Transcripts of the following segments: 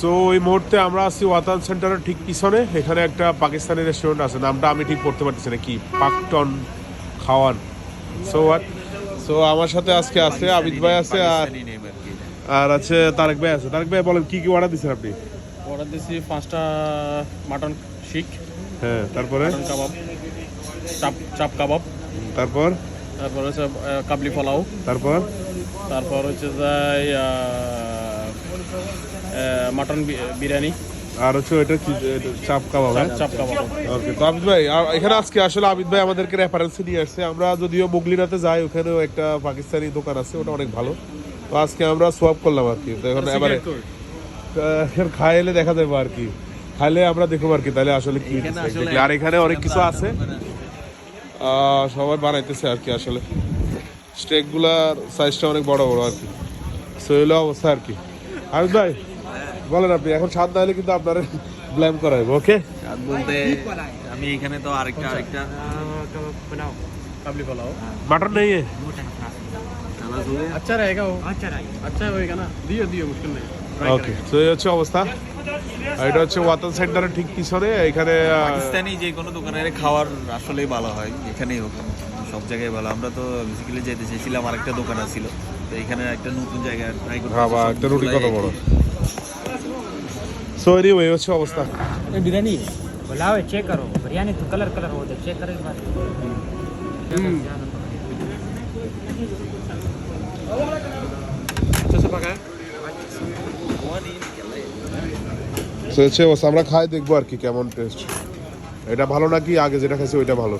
So এই মুহূর্তে আমরা আছি ওয়াতান সেন্টারের ঠিক পিছনে। এখানে একটা পাকিস্তানি রেস্টুরেন্ট আছে। নামটা আমি ঠিক পড়তে পারতেছি না কি। পাকটন খাওয়ান সো হোয়াট সো আমার সাথে আজকে আছে আবিদ ভাই আছে আর আর আছে তারেক ভাই আছে। তারেক ভাই বলেন কি কি অর্ডার দিচ্ছেন আপনি? অর্ডার দিয়েছি পাঁচটা মাটন শিক হ্যাঁ তারপরে? কাবাব চাপ চাপ কাবাব তারপর? তারপর হচ্ছে কাবলি পোলাও তারপর? তারপর হচ্ছে যাই মাটন বিরিয়ানি। আর হচ্ছে এটা কি চাপ কাবাব হ্যাঁ? চাপ কাবাব। ওকে তো আবিদ ভাই আর এখানে আজকে আসলে আবিদ ভাই আমাদেরকে রেফারেন্স নিয়ে আসছে। আমরা যদিও মুগলিনাতে যাই ওখানেও একটা পাকিস্তানি দোকান আছে ওটা অনেক ভালো। তো আজকে আমরা সোয়াপ করলাম আর কি। তো এখন এবারে এখন খাইলে দেখা যাবে আর কি। খাইলে আমরা দেখব আর কি তাহলে আসলে কি আর এখানে অনেক কিছু আছে। সবাই বানাইতেছে আর কি আসলে। স্টেকগুলার সাইজটা অনেক বড় বড় আর কি। সো এলো অবস্থা আর কি। আবিদ ভাই বলেন আপনি এখন স্বাদ না হলে কিন্তু আপনার ব্ল্যাম করাইবো ওকে স্বাদ বলতে আমি এখানে তো আরেকটা আরেকটা काबली पोलाव मटन नहीं है চানাচ হবে अच्छा रहेगा वो अच्छा रहेगा अच्छा होएगा ना दियो दियो मुश्किल नहीं Try ওকে তো এই হচ্ছে অবস্থা আর এটা হচ্ছে ওয়াতান সেন্টারের ঠিক পিছনে এখানে আহ, পাকিস্তানি যে কোনো দোকানের খাবার আসলেই ভালো হয় এখানেই হোক সব জায়গায় ভালো আমরা তো বেসিক্যালি যেতে চেয়েছিলাম আরেকটা দোকান ছিল তো এখানে একটা নতুন জায়গায় ট্রাই করতে হ্যাঁ বা একটা রুটি কত বড় સોરી હોય হচ্ছে অবস্থা বিরিয়ানি બિરયાની બોલાવે চেক করো বিরিয়ানি તો કલર કલર હોય ચેક કરે બાદ আমরা খাই দেখব আর কি কেমন টেস্ট এটা ভালো নাকি আগে যেটা খাইছি ওইটা ভালো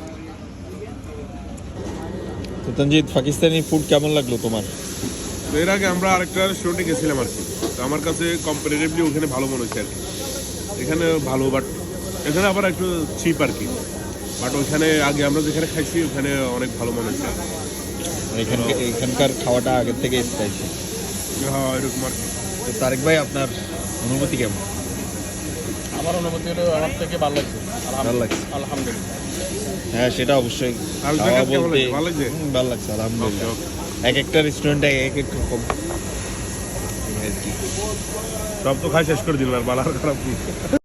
তো তঞ্জিত পাকিস্তানি ফুড কেমন লাগল তোমার এর আগে আমরা আরেকটা রেস্টুরেন্টে গেছিলাম আর কি তো আমার কাছে কম্পারেটিভলি ওখানে ভালো মনে হচ্ছে আর কি। এখানে ভালো বাট এখানে আবার একটু চিপ আর কি। বাট ওইখানে আগে আমরা যেখানে খাইছি ওখানে অনেক ভালো মনে হচ্ছে। এখানকার এখানকার খাওয়াটা আগের থেকে স্পাইসি হ্যাঁ এরকম আর কি। তো তারেক ভাই আপনার অনুভূতি কেমন? আমার অনুমতি হলো আমার থেকে ভালো লাগছে। ভালো লাগছে। আলহামদুলিল্লাহ। হ্যাঁ সেটা অবশ্যই। আর খাওয়া বলতে ভালো লাগছে? ভালো লাগছে আলহামদুলিল্লাহ। এক একটা রেস্টুরেন্টে এক এক রকম। সব তো খাই শেষ করে দিল আর বালার খারাপ